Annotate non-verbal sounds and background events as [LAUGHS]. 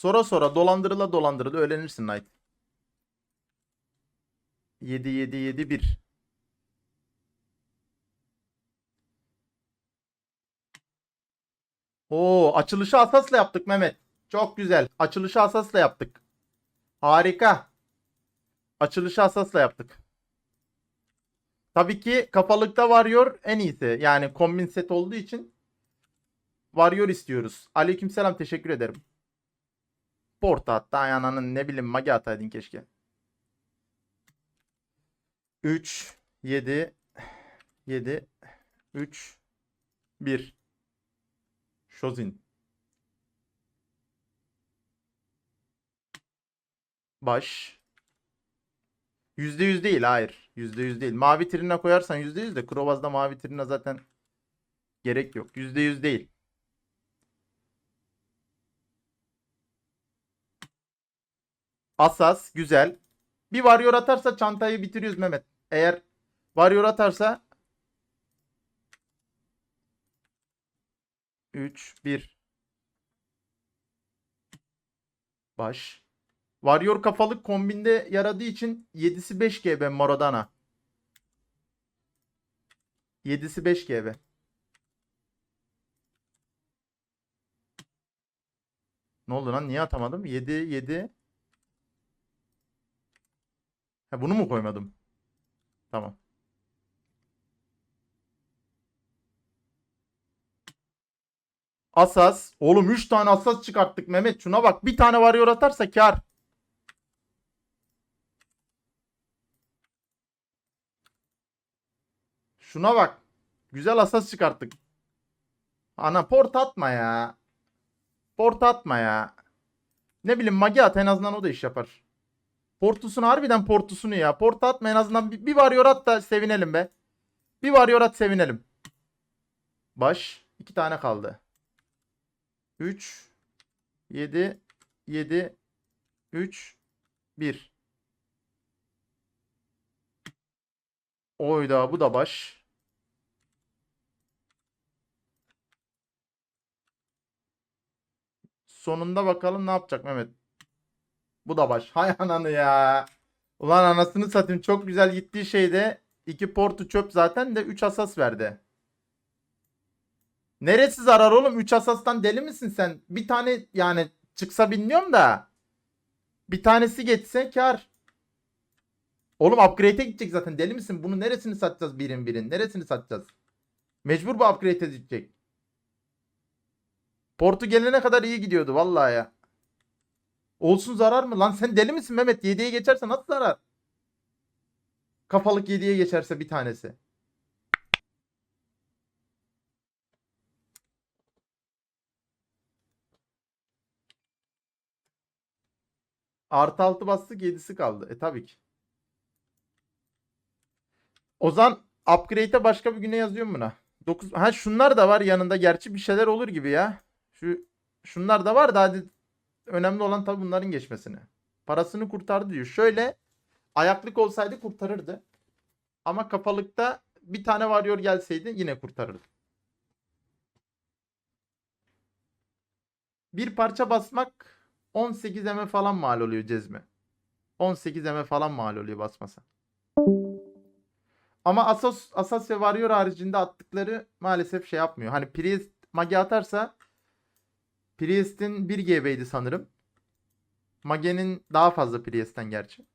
Sonra sonra dolandırıla dolandırıla öğrenirsin Knight. 7 7 7 1. Oo, açılışı asasla yaptık Mehmet. Çok güzel. Açılışı asasla yaptık. Harika. Açılışı asasla yaptık. Tabii ki kafalıkta Warrior en iyisi. Yani kombin set olduğu için Warrior istiyoruz. Aleykümselam teşekkür ederim. Porta hatta ananın ne bileyim magi ataydın keşke. 3 7 7 3 1 Şozin Baş %100 değil hayır. %100 değil. Mavi trine koyarsan %100 de Krovaz'da mavi trine zaten gerek yok. %100 değil. Asas güzel. Bir varyor atarsa çantayı bitiriyoruz Mehmet. Eğer varyor atarsa 3 1 Baş. Warrior kafalık kombinde yaradığı için 7'si 5 GB Moradana. 7'si 5 GB. Ne oldu lan? Niye atamadım? 7 7 Ha bunu mu koymadım? Tamam. Asas. Oğlum 3 tane asas çıkarttık Mehmet. Şuna bak. Bir tane varıyor atarsa kar. Şuna bak. Güzel asas çıkarttık. Ana port atma ya. Port atma ya. Ne bileyim magi at en azından o da iş yapar. Portusunu harbiden portusunu ya. Port atma en azından bir, bir varıyor at da sevinelim be. Bir varıyor at sevinelim. Baş. iki tane kaldı. 3 7 7 3 1 Oyda bu da baş. Sonunda bakalım ne yapacak Mehmet. Bu da baş. [LAUGHS] Hay ananı ya. Ulan anasını satayım. Çok güzel gittiği şeyde iki portu çöp zaten de 3 asas verdi. Neresi zarar oğlum? 3 asastan deli misin sen? Bir tane yani çıksa bilmiyorum da. Bir tanesi geçse kar. Oğlum upgrade'e gidecek zaten. Deli misin? Bunu neresini satacağız birin birin? Neresini satacağız? Mecbur bu upgrade'e gidecek. Portu gelene kadar iyi gidiyordu vallahi ya. Olsun zarar mı? Lan sen deli misin Mehmet? 7'ye geçerse nasıl zarar? Kafalık 7'ye geçerse bir tanesi. Artı 6 bastık 7'si kaldı. E tabii ki. Ozan upgrade'e başka bir güne yazıyorum buna. 9 ha şunlar da var yanında gerçi bir şeyler olur gibi ya. Şu şunlar da var da hadi önemli olan tabii bunların geçmesini. Parasını kurtardı diyor. Şöyle ayaklık olsaydı kurtarırdı. Ama kafalıkta bir tane varıyor gelseydi yine kurtarırdı. Bir parça basmak 18 eme falan mal oluyor cezme. 18 eme falan mal oluyor basmasa. Ama Asos, Asas ve Warrior haricinde attıkları maalesef şey yapmıyor. Hani Priest Mage atarsa Priest'in 1 GB'ydi sanırım. Mage'nin daha fazla Priest'ten gerçi.